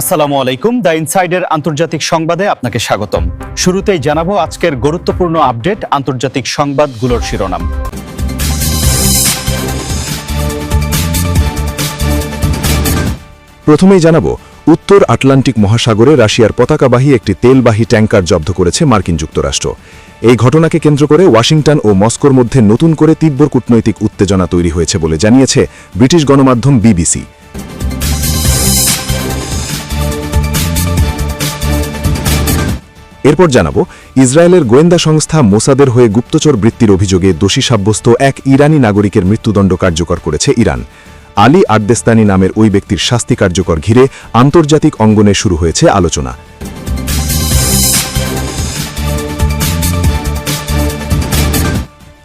আসসালামু আলাইকুম। দ্য ইনসাইডের আন্তর্জাতিক সংবাদে আপনাকে স্বাগতম। শুরুতেই জানাব আজকের গুরুত্বপূর্ণ আপডেট আন্তর্জাতিক সংবাদগুলোর শিরোনাম। প্রথমেই জানাব, উত্তর আটলান্টিক মহাসাগরে রাশিয়ার পতাকাবাহী একটি তেলবাহী ট্যাঙ্কার জব্দ করেছে মার্কিন যুক্তরাষ্ট্র। এই ঘটনাকে কেন্দ্র করে ওয়াশিংটন ও মস্কোর মধ্যে নতুন করে তীব্র কূটনৈতিক উত্তেজনা তৈরি হয়েছে বলে জানিয়েছে ব্রিটিশ গণমাধ্যম বিবিসি। এরপর জানাব, ইসরায়েলের গোয়েন্দা সংস্থা মোসাদের হয়ে গুপ্তচর বৃত্তির অভিযোগে দোষী সাব্যস্ত এক ইরানি নাগরিকের মৃত্যুদণ্ড কার্যকর করেছে ইরান। আলী আর্দেস্তানি নামের ওই ব্যক্তির শাস্তি কার্যকর ঘিরে আন্তর্জাতিক অঙ্গনে শুরু হয়েছে আলোচনা।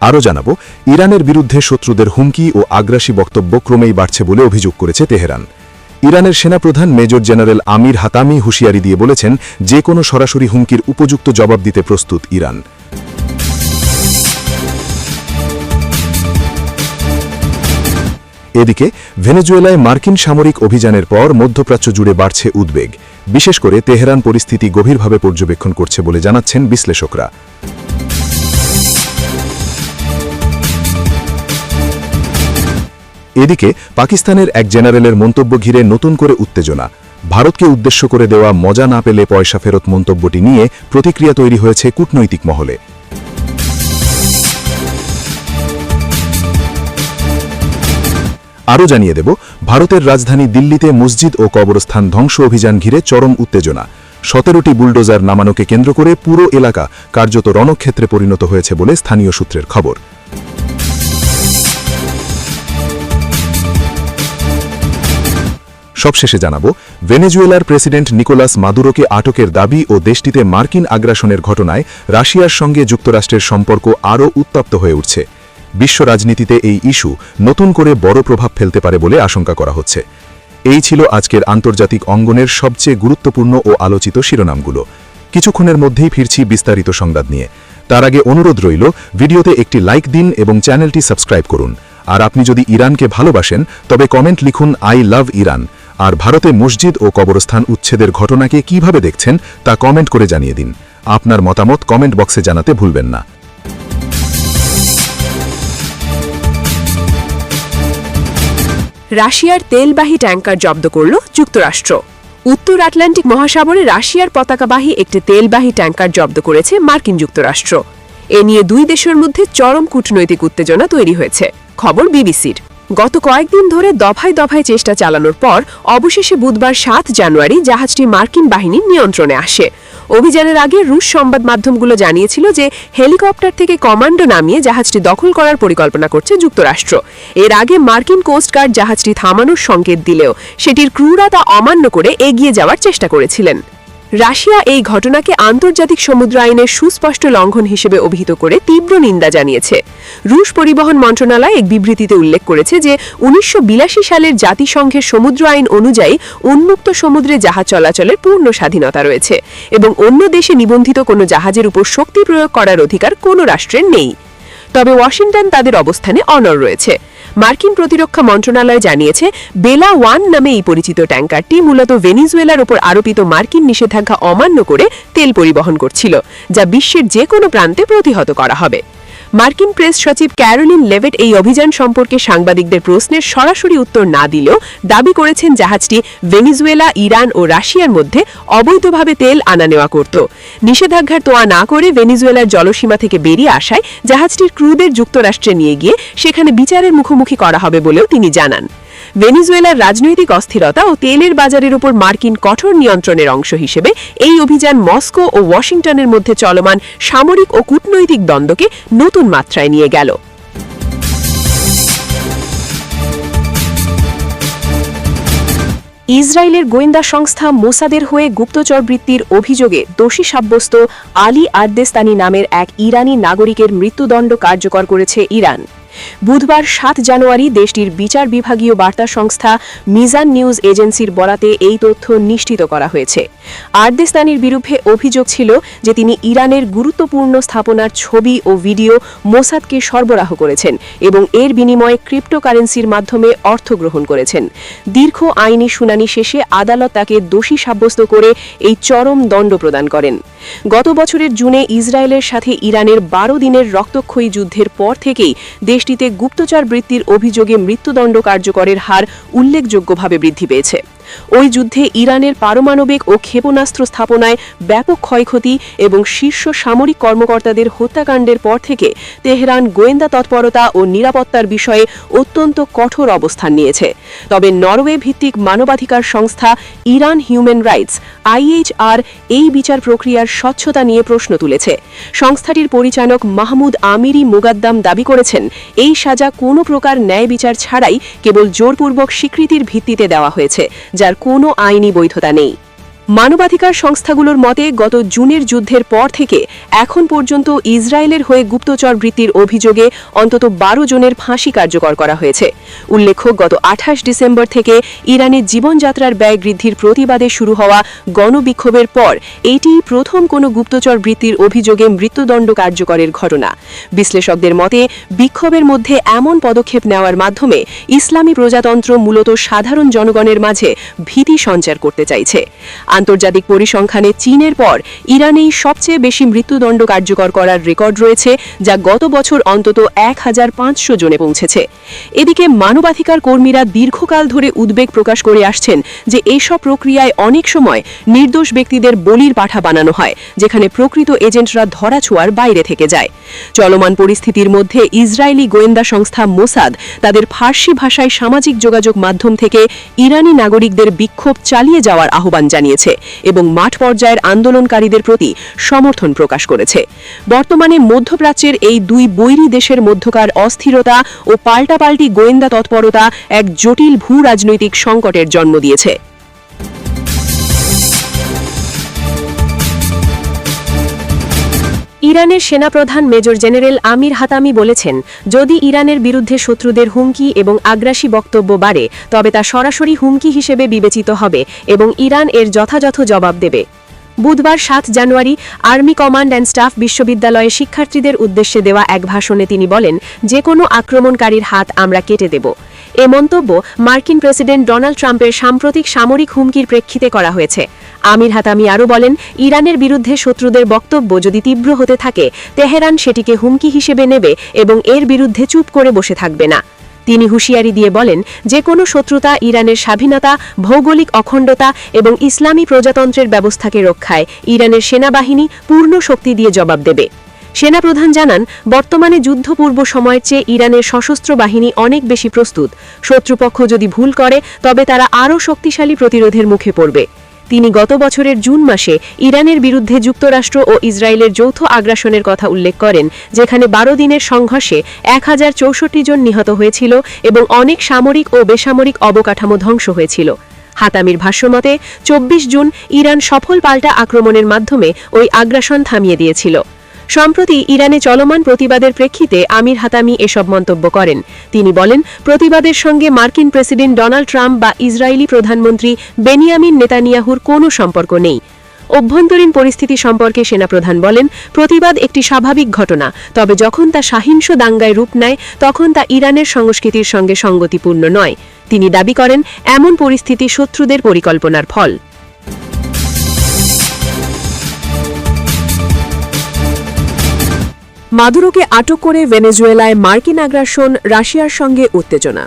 আরও জানাব, ইরানের বিরুদ্ধে শত্রুদের হুমকি ও আগ্রাসী বক্তব্য ক্রমেই বাড়ছে বলে অভিযোগ করেছে তেহরান। ইরানের সেনাপ্রধান মেজর জেনারেল আমির হাতামি হুঁশিয়ারি দিয়ে বলেছেন যে কোনো সরাসরি হুমকির উপযুক্ত জবাব দিতে প্রস্তুত ইরান। এদিকে, ভেনেজুয়েলায় মার্কিন সামরিক অভিযানের পর মধ্যপ্রাচ্য জুড়ে বাড়ছে উদ্বেগ। বিশেষ করে তেহরান পরিস্থিতি গভীরভাবে পর্যবেক্ষণ করছে বলে জানাচ্ছেন বিশ্লেষকরা। এদিকে পাকিস্তানের এক জেনারেলের মন্তব্য ঘিরে নতুন করে উত্তেজনা। ভারতকে উদ্দেশ্য করে দেওয়া মজা না পেলে পয়সা ফেরত মন্তব্যটি নিয়ে প্রতিক্রিয়া তৈরি হয়েছে কূটনৈতিক মহলে। আরও জানিয়ে দেব, ভারতের রাজধানী দিল্লিতে মসজিদ ও কবরস্থান ধ্বংস অভিযান ঘিরে চরম উত্তেজনা। সতেরোটি বুলডোজার নামানোকে কেন্দ্র করে পুরো এলাকা কার্যত রণক্ষেত্রে পরিণত হয়েছে বলে স্থানীয় সূত্রের খবর। সবশেষে জানাব, ভেনেজুয়েলার প্রেসিডেন্ট নিকোলাস মাদুরোকে আটকের দাবি ও দেশটিতে মার্কিন আগ্রাসনের ঘটনায় রাশিয়ার সঙ্গে যুক্তরাষ্ট্রের সম্পর্ক আরও উত্তপ্ত হয়ে উঠছে। বিশ্ব রাজনীতিতে এই ইস্যু নতুন করে বড় প্রভাব ফেলতে পারে বলে আশঙ্কা করা হচ্ছে। এই ছিল আজকের আন্তর্জাতিক অঙ্গনের সবচেয়ে গুরুত্বপূর্ণ ও আলোচিত শিরোনামগুলো। কিছুক্ষণের মধ্যেই ফিরছি বিস্তারিত সংবাদ নিয়ে। তার আগে অনুরোধ রইল, ভিডিওতে একটি লাইক দিন এবং চ্যানেলটি সাবস্ক্রাইব করুন। আর আপনি যদি ইরানকে ভালোবাসেন, তবে কমেন্ট লিখুন, আই লাভ ইরান। আর ভারতে মসজিদ ও কবরস্থান উচ্ছেদের ঘটনাকে কীভাবে দেখছেন তা কমেন্ট করে জানিয়ে দিন। আপনার মতামত কমেন্ট বক্সে জানাতে ভুলবেন না। রাশিয়ার তেলবাহী ট্যাঙ্কার জব্দ করল যুক্তরাষ্ট্র। উত্তর আটলান্টিক মহাসাগরে রাশিয়ার পতাকাবাহী একটি তেলবাহী ট্যাঙ্কার জব্দ করেছে মার্কিন যুক্তরাষ্ট্র। এ নিয়ে দুই দেশের মধ্যে চরম কূটনৈতিক উত্তেজনা তৈরি হয়েছে। খবর বিবিসির। গত কয়েকদিন ধরে দফায় দফায় চেষ্টা চালানোর পর অবশেষে বুধবার সাত জানুয়ারি জাহাজটি মার্কিন বাহিনীর নিয়ন্ত্রণে আসে। অভিযানের আগে রুশ সংবাদ মাধ্যমগুলো জানিয়েছিল যে হেলিকপ্টার থেকে কমান্ডো নামিয়ে জাহাজটি দখল করার পরিকল্পনা করছে যুক্তরাষ্ট্র। এর আগে মার্কিন কোস্টগার্ড জাহাজটি থামানোর সংকেত দিলেও সেটির ক্রুরা তা অমান্য করে এগিয়ে যাওয়ার চেষ্টা করেছিলেন। রাশিয়া এই ঘটনাকে আন্তর্জাতিক সমুদ্র আইনের সুস্পষ্ট লঙ্ঘন হিসেবে অভিহিত করে তীব্র নিন্দা জানিয়েছে। রুশ পরিবহন মন্ত্রণালয় এক বিবৃতিতে উল্লেখ করেছে যে, উনিশশো সালের জাতিসংঘের সমুদ্র আইন অনুযায়ী উন্মুক্ত সমুদ্রে জাহাজ চলাচলের পূর্ণ স্বাধীনতা রয়েছে এবং অন্য দেশে নিবন্ধিত কোনো জাহাজের উপর শক্তি প্রয়োগ করার অধিকার কোনো রাষ্ট্রের নেই। তবে ওয়াশিংটন তাদের অবস্থানে অনর রয়েছে। মার্কিন প্রতিরক্ষা মন্ত্রণালয় জানিয়েছে, বেলা ওয়ান নামে এই পরিচিত ট্যাঙ্কারটি মূলত ভেনিজুয়েলার ওপর আরোপিত মার্কিন নিষেধাজ্ঞা অমান্য করে তেল পরিবহন করছিল, যা বিশ্বের যে কোনো প্রান্তে প্রতিহত করা হবে। মার্কিন প্রেস সচিব ক্যারোলিন লেভেট এই অভিযান সম্পর্কে সাংবাদিকদের প্রশ্নের সরাসরি উত্তর না দিলেও দাবি করেছেন জাহাজটি ভেনিজুয়েলা, ইরান ও রাশিয়ার মধ্যে অবৈধভাবে তেল আনা নেওয়া করত। নিষেধাজ্ঞার তোয়া না করে ভেনিজুয়েলার জলসীমা থেকে বেরিয়ে আসায় জাহাজটির ক্রুদের যুক্তরাষ্ট্রে নিয়ে গিয়ে সেখানে বিচারের মুখোমুখি করা হবে বলেও তিনি জানান। ভেনিজুয়েলার রাজনৈতিক অস্থিরতা ও তেলের বাজারের উপর মার্কিন কঠোর নিয়ন্ত্রণের অংশ হিসেবে এই অভিযান মস্কো ও ওয়াশিংটনের মধ্যে চলমান সামরিক ও কূটনৈতিক দ্বন্দ্বকে নতুন মাত্রায় নিয়ে গেল। ইসরায়েলের গোয়েন্দা সংস্থা মোসাদের হয়ে গুপ্তচর বৃত্তির অভিযোগে দোষী সাব্যস্ত আলী আর্দেস্তানি নামের এক ইরানি নাগরিকের মৃত্যুদণ্ড কার্যকর করেছে ইরান। বুধবার সাত জানুয়ারি দেশটির বিচার বিভাগীয় বার্তা সংস্থা মিজান নিউজ এজেন্সির বরাতে এই তথ্য নিশ্চিত করা হয়েছে। আর্দেস্তানির বিরুদ্ধে অভিযোগ ছিল যে তিনি ইরানের গুরুত্বপূর্ণ স্থাপনার ছবি ও ভিডিও মোসাদকে সরবরাহ করেছেন এবং এর বিনিময়ে ক্রিপ্টোকারেন্সির মাধ্যমে অর্থ গ্রহণ করেছেন। দীর্ঘ আইনি শুনানি শেষে আদালত তাকে দোষী সাব্যস্ত করে এই চরম দণ্ড প্রদান করেন। গত বছরের জুনে ইসরায়েলের সাথে ইরানের বারো দিনের রক্তক্ষয়ী যুদ্ধের পর থেকেই দেশটিতে গুপ্তচর বৃত্তির অভিযোগে মৃত্যুদণ্ড কার্যকরের হার উল্লেখযোগ্যভাবে বৃদ্ধি পেয়েছে। ওই যুদ্ধে ইরানের পারমাণবিক ও ক্ষেপণাস্ত্র স্থাপনায় ব্যাপক ক্ষয়ক্ষতি এবং শীর্ষ সামরিক কর্মকর্তাদের হত্যাকাণ্ডের পর থেকে তেহরান গোয়েন্দা তৎপরতা ও নিরাপত্তার বিষয়ে অত্যন্ত কঠোর অবস্থান নিয়েছে। তবে নরওয়ে ভিত্তিক মানবাধিকার সংস্থা ইরান হিউম্যান রাইটস, আইএইচআর, এই বিচার প্রক্রিয়ার স্বচ্ছতা নিয়ে প্রশ্ন তুলেছে। সংস্থাটির পরিচালক মাহমুদ আমিরি মুগাদ্দাম দাবি করেছেন, এই সাজা কোনো প্রকার ন্যায় বিচার ছাড়াই কেবল জোরপূর্বক স্বীকৃতির ভিত্তিতে দেওয়া হয়েছে, যার কোনো আইনি বৈধতা নেই। মানবাধিকার সংস্থাগুলোর মতে, গত জুনের যুদ্ধের পর থেকে এখন পর্যন্ত ইসরায়েলের হয়ে গুপ্তচর বৃত্তির অভিযোগে অন্তত বারো জনের ফাঁসি কার্যকর করা হয়েছে। উল্লেখ্য, গত আঠাশ ডিসেম্বর থেকে ইরানের জীবনযাত্রার ব্যয় বৃদ্ধির প্রতিবাদে শুরু হওয়া গণবিক্ষোভের পর এটিই প্রথম কোনো গুপ্তচর বৃত্তির অভিযোগে মৃত্যুদণ্ড কার্যকরের ঘটনা। বিশ্লেষকদের মতে, বিক্ষোভের মধ্যে এমন পদক্ষেপ নেওয়ার মাধ্যমে ইসলামী প্রজাতন্ত্র মূলত সাধারণ জনগণের মাঝে ভীতি সঞ্চার করতে চাইছে। আন্তর্জাতিক পরিসংখ্যানে চীনের পর ইরানেই সবচেয়ে বেশি মৃত্যুদণ্ড কার্যকর করার রেকর্ড রয়েছে, যা গত বছর অন্তত এক হাজার পাঁচশো জনে পৌঁছেছে। এদিকে মানবাধিকার কর্মীরা দীর্ঘকাল ধরে উদ্বেগ প্রকাশ করে আসছেন যে এইসব প্রক্রিয়ায় অনেক সময় নির্দোষ ব্যক্তিদের বলির পাঠা বানানো হয়, যেখানে প্রকৃত এজেন্টরা ধরাছোঁয়ার বাইরে থেকে যায়। চলমান পরিস্থিতির মধ্যে ইসরায়েলি গোয়েন্দা সংস্থা মোসাদ তাদের ফার্সি ভাষায় সামাজিক যোগাযোগ মাধ্যম থেকে ইরানি নাগরিকদের বিক্ষোভ চালিয়ে যাওয়ার আহ্বান জানিয়েছে এবং মাঠ পর্যায়ের আন্দোলনকারীদের প্রতি সমর্থন প্রকাশ করেছে। বর্তমানে মধ্যপ্রাচ্যের এই দুই বৈরী দেশের মধ্যকার অস্থিরতা ও পাল্টাপাল্টি গোয়েন্দা তৎপরতা এক জটিল ভূ রাজনৈতিক সংকটের জন্ম দিয়েছে। ইরানের সেনাপ্রধান মেজর জেনারেল আমির হাতামি বলেছেন, যদি ইরানের বিরুদ্ধে শত্রুদের হুমকি এবং আগ্রাসী বক্তব্য বাড়ে, তবে তা সরাসরি হুমকি হিসেবে বিবেচিত হবে এবং ইরান এর যথাযথ জবাব দেবে। বুধবার সাত জানুয়ারি আর্মি কমান্ড অ্যান্ড স্টাফ বিশ্ববিদ্যালয়ে শিক্ষার্থীদের উদ্দেশ্যে দেওয়া এক ভাষণে তিনি বলেন যে কোনো আক্রমণকারীর হাত আমরা কেটে দেব। এ মন্তব্য মার্কিন প্রেসিডেন্ট ডোনাল্ড ট্রাম্পের সাম্প্রতিক সামরিক হুমকির প্রেক্ষিতে করা হয়েছে। আমির হাতামি আরও বলেন, ইরানের বিরুদ্ধে শত্রুদের বক্তব্য যদি তীব্র হতে থাকে, তেহরান সেটিকে হুমকি হিসেবে নেবে এবং এর বিরুদ্ধে চুপ করে বসে থাকবে না। তিনি হুঁশিয়ারি দিয়ে বলেন যে কোনো শত্রুতা, ইরানের স্বাধীনতা, ভৌগোলিক অখণ্ডতা এবং ইসলামী প্রজাতন্ত্রের ব্যবস্থাকে রক্ষায় ইরানের সেনাবাহিনী পূর্ণ শক্তি দিয়ে জবাব দেবে। সেনাপ্রধান জানান, বর্তমানে যুদ্ধপূর্ব সময়ের চেয়ে ইরানের সশস্ত্র বাহিনী অনেক বেশি প্রস্তুত। শত্রুপক্ষ যদি ভুল করে, তবে তারা আরও শক্তিশালী প্রতিরোধের মুখে পড়বে। তিনি গত বছরের জুন মাসে ইরানের বিরুদ্ধে যুক্তরাষ্ট্র ও ইসরায়েলের যৌথ আগ্রাসনের কথা উল্লেখ করেন, যেখানে বারো দিনের সংঘর্ষে এক হাজার চৌষট্টি জন নিহত হয়েছিল এবং অনেক সামরিক ও বেসামরিক অবকাঠামো ধ্বংস হয়েছিল। হাতামির ভাষ্যমতে, চব্বিশ জুন ইরান সফল পাল্টা আক্রমণের মাধ্যমে ওই আগ্রাসন থামিয়ে দিয়েছিল। সম্প্রতি ইরানে চলমান প্রতিবাদের প্রেক্ষিতে আমির হাতামি এসব মন্তব্য করেন। তিনি বলেন, প্রতিবাদের সঙ্গে মার্কিন প্রেসিডেন্ট ডোনাল্ড ট্রাম্প বা ইসরায়েলি প্রধানমন্ত্রী বেনিয়ামিন নেতানিয়াহুর কোনো সম্পর্ক নেই। অভ্যন্তরীণ পরিস্থিতি সম্পর্কে সেনাপ্রধান বলেন, প্রতিবাদ একটি স্বাভাবিক ঘটনা, তবে যখন তা সাহিংস দাঙ্গায় রূপ নেয়, তখন তা ইরানের সংস্কৃতির সঙ্গে সঙ্গতিপূর্ণ নয়। তিনি দাবি করেন, এমন পরিস্থিতি শত্রুদের পরিকল্পনার ফল। মাদুরোকে আটক করে ভেনেজুয়েলায় মার্কিন আগ্রাসন রাশিয়ার সঙ্গে উত্তেজনা।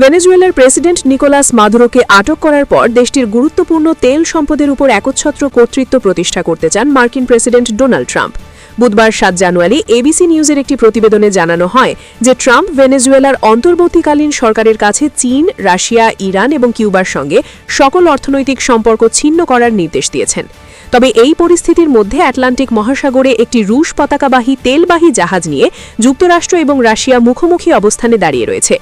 ভেনেজুয়েলার প্রেসিডেন্ট নিকোলাস মাদুরোকে আটক করার পর দেশটির গুরুত্বপূর্ণ তেল সম্পদের উপর একচ্ছত্র কর্তৃত্ব প্রতিষ্ঠা করতে চান মার্কিন প্রেসিডেন্ট ডোনাল্ড ট্রাম্প। বুধবার সাত জানুয়ারি এবিসি নিউজের একটি প্রতিবেদনে জানানো হয় যে ট্রাম্প ভেনেজুয়েলার অন্তর্বর্তীকালীন সরকারের কাছে চীন, রাশিয়া, ইরান এবং কিউবার সঙ্গে সকল অর্থনৈতিক সম্পর্ক ছিন্ন করার নির্দেশ দিয়েছেন। তবে এই পরিস্থিতির মধ্যে আটলান্টিক মহাসাগরে একটি রুশ পতাকাবাহী তেলবাহী জাহাজ নিয়ে যুক্তরাষ্ট্র এবং রাশিয়া মুখোমুখি অবস্থানে দাঁড়িয়ে রয়েছে।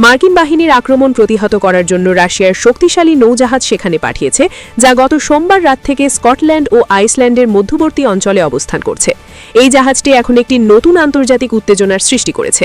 মার্কিন বাহিনীর আক্রমণ প্রতিহত করার জন্য রাশিয়ার শক্তিশালী নৌজাহাজ সেখানে পাঠিয়েছে, যা গত সোমবার রাত থেকে স্কটল্যান্ড ও আইসল্যান্ডের মধ্যবর্তী অঞ্চলে অবস্থান করছে। এই জাহাজটি এখন একটি নতুন আন্তর্জাতিক উত্তেজনার সৃষ্টি করেছে।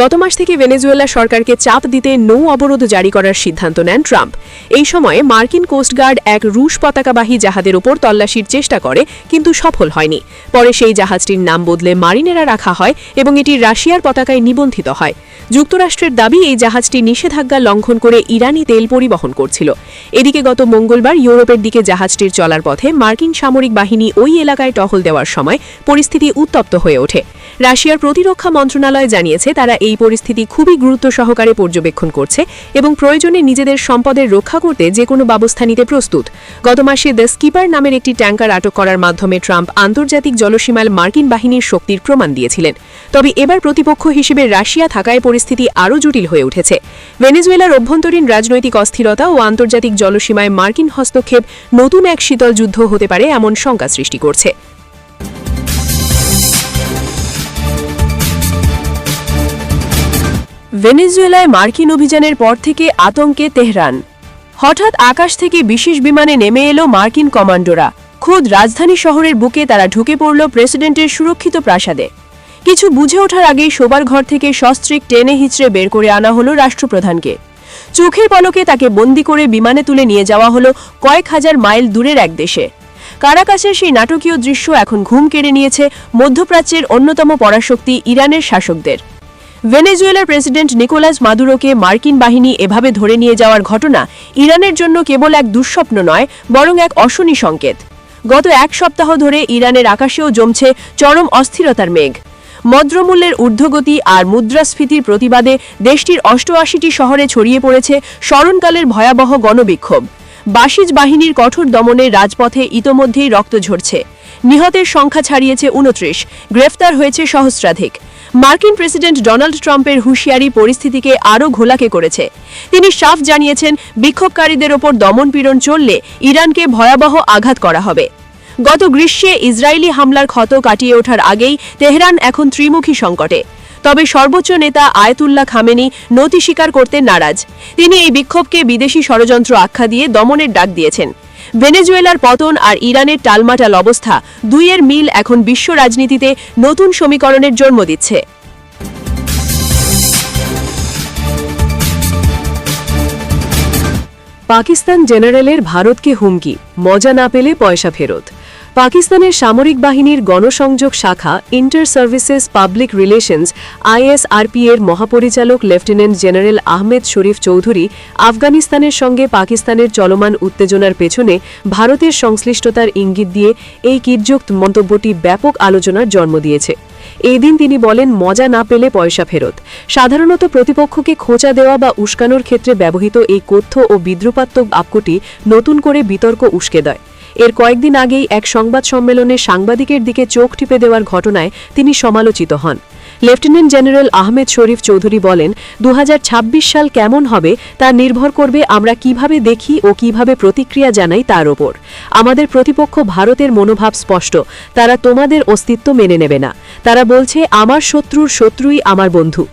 গত মাস থেকে ভেনেজুয়েলা সরকারকে চাপ দিতে নৌ অবরোধ জারি করার সিদ্ধান্ত নেন ট্রাম্প। এই সময়ে মার্কিন কোস্টগার্ড এক রুশ পতাকাবাহী জাহাজের ওপর তল্লাশির চেষ্টা করে, কিন্তু সফল হয়নি। পরে সেই জাহাজটির নাম বদলে মারিনেরা রাখা হয় এবং এটি রাশিয়ার পতাকায় নিবন্ধিত হয়। যুক্তরাষ্ট্রের দাবি, এই জাহাজটি নিষেধাজ্ঞা লঙ্ঘন করে ইরানি তেল পরিবহন করছিল। এদিকে গত মঙ্গলবার ইউরোপের দিকে জাহাজটির চলার পথে মার্কিন সামরিক বাহিনী ওই এলাকায় টহল দেওয়ার সময় পরিস্থিতি উত্তপ্ত হয়ে ওঠে। রাশিয়ার প্রতিরক্ষা মন্ত্রণালয় জানিয়েছে, তারা এই পরিস্থিতি খুবই গুরুত্ব সহকারে পর্যবেক্ষণ করছে এবং প্রয়োজনে নিজেদের সম্পদের রক্ষা করতে যে কোনো ব্যবস্থা নিতে প্রস্তুত। গত মাসে দ্য স্কিপার নামের একটি ট্যাঙ্কার আটক করার মাধ্যমে ট্রাম্প আন্তর্জাতিক জলসীমায় মার্কিন বাহিনীর শক্তির প্রমাণ দিয়েছিলেন। তবে এবার প্রতিপক্ষ হিসেবে রাশিয়া থাকায় পরিস্থিতি আরও জটিল হয়ে উঠেছে। ভেনেজুয়েলার অভ্যন্তরীণ রাজনৈতিক অস্থিরতা ও আন্তর্জাতিক জলসীমায় মার্কিন হস্তক্ষেপ নতুন এক শীতল যুদ্ধ হতে পারে এমন শঙ্কা সৃষ্টি করছে। ভেনেজুয়েলায় মার্কিন অভিযানের পর থেকে আতঙ্কে তেহরান। হঠাৎ আকাশ থেকে বিশেষ বিমানে নেমে এলো মার্কিন কমান্ডোরা। খোদ রাজধানী শহরের বুকে তারা ঢুকে পড়ল প্রেসিডেন্টের সুরক্ষিত প্রাসাদে। কিছু বুঝে ওঠার আগেই শোবার ঘর থেকে সস্ত্রিক টেনে হিচড়ে বের করে আনা হলো রাষ্ট্রপ্রধানকে। চোখের পলকে তাকে বন্দি করে বিমানে তুলে নিয়ে যাওয়া হলো কয়েক হাজার মাইল দূরের এক দেশে। কারাকাসের সেই নাটকীয় দৃশ্য এখন ঘুম কেড়ে নিয়েছে মধ্যপ্রাচ্যের অন্যতম পরাশক্তি ইরানের শাসকদের। ভেনেজুয়েলার প্রেসিডেন্ট নিকোলাস মাদুরোকে মার্কিন বাহিনী এভাবে ধরে নিয়ে যাওয়ার ঘটনা ইরানের জন্য কেবল এক দুঃস্বপ্ন নয়, বরং এক অশনি সংকেত। গত এক সপ্তাহ ধরে ইরানের আকাশেও জমছে চরম অস্থিরতার মেঘ। মদ্রমূল্যের ঊর্ধ্বগতি আর মুদ্রাস্ফীতির প্রতিবাদে দেশটির অষ্টআশিটি শহরে ছড়িয়ে পড়েছে স্মরণকালের ভয়াবহ গণবিক্ষোভ। বাসিজ বাহিনীর কঠোর দমনে রাজপথে ইতোমধ্যেই রক্ত ঝরছে। নিহতের সংখ্যা ছাড়িয়েছে উনত্রিশ গ্রেফতার হয়েছে সহস্রাধিক। মার্কিন প্রেসিডেন্ট ডোনাল্ড ট্রাম্পের হুঁশিয়ারি পরিস্থিতিকে আরও ঘোলাকে করেছে। তিনি সাফ জানিয়েছেন, বিক্ষোভকারীদের ওপর দমনপীড়ন চললে ইরানকে ভয়াবহ আঘাত করা হবে। গত গ্রীষ্মে ইসরায়েলি হামলার ক্ষত কাটিয়ে ওঠার আগেই তেহরান এখন ত্রিমুখী সংকটে। তবে সর্বোচ্চ নেতা আয়তুল্লাহ খামেনি নতি স্বীকার করতে নারাজ। তিনি এই বিক্ষোভকে বিদেশি ষড়যন্ত্র আখ্যা দিয়ে দমনের ডাক দিয়েছেন। ভেনেজুয়েলার পতন আর ইরানের টালমাটাল অবস্থা, দুইয়ের মিল এখন বিশ্ব রাজনীতিতে নতুন সমীকরণের জন্ম দিচ্ছে। পাকিস্তান জেনারেলের ভারতকে হুমকি, মজা না পেলে পয়সা ফেরত। পাকিস্তানের সামরিক বাহিনীর গণসংযোগ শাখা inter services public relations ISRP এর মহাপরিচালক লেফটেন্যান্ট জেনারেল আহমেদ শরীফ চৌধুরী আফগানিস্তানের সঙ্গে পাকিস্তানের চলমান উত্তেজনার পেছনে ভারতের সংশ্লিষ্টতার ইঙ্গিত দিয়ে এই কির্যুক্ত মন্তব্যটি ব্যাপক আলোচনার জন্ম দিয়েছে। এই দিন তিনি বলেন, মজা না পেলে পয়সা ফেরত। সাধারণত প্রতিপক্ষকে খোঁচা দেওয়া বা উস্কানোর ক্ষেত্রে ব্যবহৃত এই কথ্য ও বিদ্রুপাত্মক বাক্যটি নতুন করে বিতর্ক উস্কে দেয়। এর কয়েকদিন আগেই এক সংবাদ সম্মেলনে সাংবাদিকের দিকে চোখ টিপে দেওয়ার ঘটনায় তিনি সমালোচিত হন। লেফটেন্যান্ট জেনারেল আহমেদ শরীফ চৌধুরী বলেন দু হাজার ছাব্বিশ সাল কেমন হবে তা নির্ভর করবে আমরা কীভাবে দেখি ও কীভাবে প্রতিক্রিয়া জানাই তার ওপর। আমাদের প্রতিপক্ষ ভারতের মনোভাব স্পষ্ট, তারা তোমাদের অস্তিত্ব মেনে নেবে না। তারা বলছে, আমার শত্রুর শত্রুই আমার বন্ধু।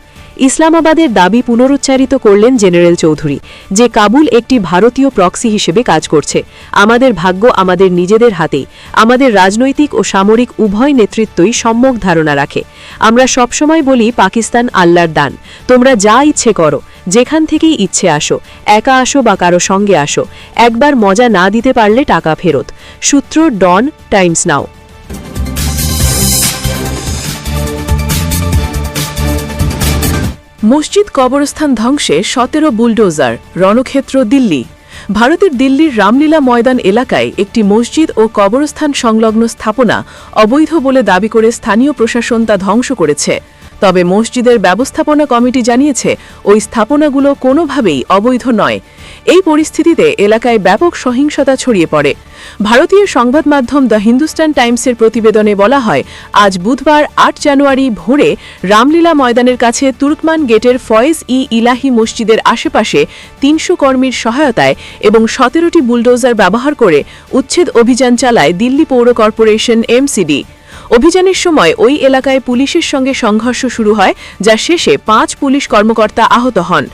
ইসলামাবাদের দাবি পুনরুচ্চারিত করলেন জেনারেল চৌধুরী, যে কাবুল একটি ভারতীয় প্রক্সি হিসেবে কাজ করছে। আমাদের ভাগ্য আমাদের নিজেদের হাতেই, আমাদের রাজনৈতিক ও সামরিক উভয় নেতৃত্বই সম্যক ধারণা রাখে। আমরা সবসময় বলি, পাকিস্তান আল্লাহর দান। তোমরা যা ইচ্ছে করো, যেখান থেকেই ইচ্ছে আসো, একা আসো বা কারও সঙ্গে আসো, একবার মজা না দিতে পারলে টাকা ফেরত। সূত্র ডন টাইমস নাও। মসজিদ কবরস্থান ধ্বংসে সতেরো বুলডোজার, রণক্ষেত্র দিল্লি। ভারতের দিল্লির রামলীলা ময়দান এলাকায় একটি মসজিদ ও কবরস্থান সংলগ্ন স্থাপনা অবৈধ বলে দাবি করে স্থানীয় প্রশাসন তা ধ্বংস করেছে। তবে মসজিদের ব্যবস্থাপনা কমিটি জানিয়েছে, ওই স্থাপনাগুলো কোনোভাবেই অবৈধ নয়। এই পরিস্থিতিতে এলাকায় ব্যাপক সহিংসতা ছড়িয়ে পড়ে। ভারতীয় সংবাদ মাধ্যম দ্য হিন্দুস্তান টাইমসের প্রতিবেদনে বলা হয়, আজ বুধবার আট জানুয়ারি ভোরে রামলীলা ময়দানের কাছে তুর্কমান গেটের ফয়েজ ই ইলাহি মসজিদের আশেপাশে তিনশো কর্মীর সহায়তায় এবং সতেরোটি বুলডোজার ব্যবহার করে উচ্ছেদ অভিযান চালায় দিল্লি পৌর কর্পোরেশন এমসিডি। অভিযানের সময় ওই এলাকায় পুলিশের সঙ্গে সংঘর্ষ শুরু হয়, যা শেষে পাঁচ পুলিশ কর্মকর্তা আহত হন।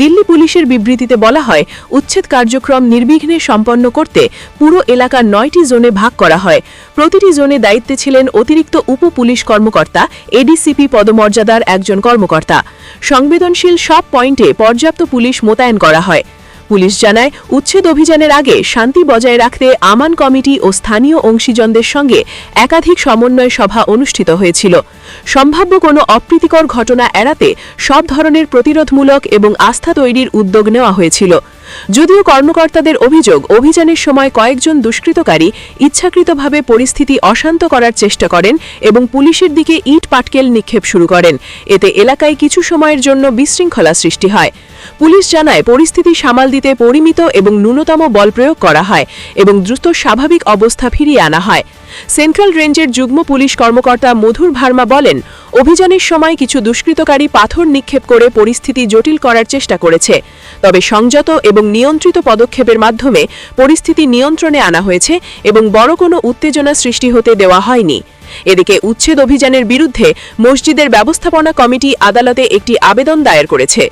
দিল্লি পুলিশের বিবৃতিতে বলা হয়, উচ্ছেদ কার্যক্রম নির্বিঘ্নে সম্পন্ন করতে পুরো এলাকা নয়টি জোনে ভাগ করা হয়। প্রতিটি জোনে দায়িত্বে ছিলেন অতিরিক্ত উপ পুলিশ কর্মকর্তা, এডিসিপি পদমর্যাদার একজন কর্মকর্তা। সংবেদনশীল সব পয়েন্টে পর্যাপ্ত পুলিশ মোতায়েন করা হয়। পুলিশ জানায়, উচ্ছেদ অভিযানের আগে শান্তি বজায় রাখতে আমান কমিটি ও স্থানীয় অংশীজনদের সঙ্গে একাধিক সমন্বয় সভা অনুষ্ঠিত হয়েছিল। সম্ভাব্য কোনো অপ্রীতিকর ঘটনা এড়াতে সব ধরনের প্রতিরোধমূলক এবং আস্থা তৈরির উদ্যোগ নেওয়া হয়েছিল। যদিও কর্মকর্তাদের অভিযোগ, অভিযানের সময় কয়েকজন দুষ্কৃতকারী ইচ্ছাকৃতভাবে পরিস্থিতি অশান্ত করার চেষ্টা করেন এবং পুলিশের দিকে ইট পাটকেল নিক্ষেপ শুরু করেন। এতে এলাকায় কিছু সময়ের জন্য বিশৃঙ্খলা সৃষ্টি হয়। পুলিশ জানায়, পরিস্থিতি সামাল দিতে পরিমিত এবং ন্যূনতম বল প্রয়োগ করা হয় এবং দ্রুত স্বাভাবিক অবস্থা ফিরিয়ে আনা হয়। সেন্ট্রাল রেঞ্জের যুগ্ম পুলিশ কর্মকর্তা মধুর ভার্মা বলেন, অভিযানের সময় কিছু দুষ্কৃতকারী পাথর নিক্ষেপ করে পরিস্থিতি জটিল করার চেষ্টা করেছে। তবে সংযত এবং নিয়ন্ত্রিত পদক্ষেপের মাধ্যমে পরিস্থিতি নিয়ন্ত্রণে আনা হয়েছে এবং বড় কোনো উত্তেজনা সৃষ্টি হতে দেওয়া হয়নি। এদিকে উচ্ছেদ অভিযানের বিরুদ্ধে মসজিদের ব্যবস্থাপনা কমিটি আদালতে একটি আবেদন দায়ের করেছে।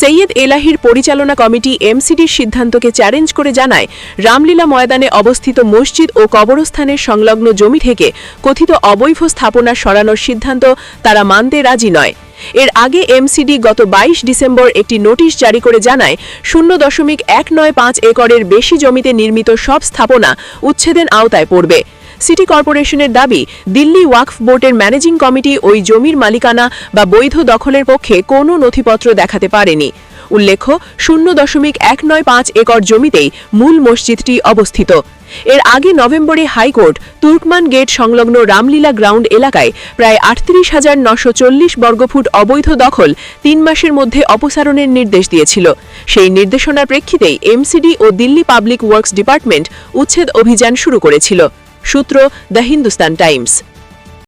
সৈয়দ এলাহির পরিচালনা কমিটি এমসিডির সিদ্ধান্তকে চ্যালেঞ্জ করে জানায়, রামলীলা ময়দানে অবস্থিত মসজিদ ও কবরস্থানের সংলগ্ন জমি থেকে কথিত অবৈধ স্থাপনা সরানোর সিদ্ধান্ত তারা মানতে রাজি নয়। এর আগে এমসিডি গত ২২ ডিসেম্বর একটি নোটিশ জারি করে জানায়, শূন্য দশমিক এক নয় পাঁচ একরের বেশি জমিতে নির্মিত সব স্থাপনা উচ্ছেদের আওতায় পড়বে। সিটি কর্পোরেশনের দাবি, দিল্লি ওয়াকফ বোর্ডের ম্যানেজিং কমিটি ওই জমির মালিকানা বা বৈধ দখলের পক্ষে কোনো নথিপত্র দেখাতে পারেনি। উল্লেখ্য, শূন্য দশমিক এক নয় পাঁচ একর জমিতেই মূল মসজিদটি অবস্থিত। এর আগে নভেম্বরে হাইকোর্ট তুর্কমান গেট সংলগ্ন রামলীলা গ্রাউন্ড এলাকায় প্রায় আটত্রিশ হাজার নশো চল্লিশ বর্গফুট অবৈধ দখল তিন মাসের মধ্যে অপসারণের নির্দেশ দিয়েছিল। সেই নির্দেশনার প্রেক্ষিতেই এমসিডি ও দিল্লি পাবলিক ওয়ার্কস ডিপার্টমেন্ট উচ্ছেদ অভিযান শুরু করেছিল। সূত্র দ্য হিন্দুস্তান টাইমস।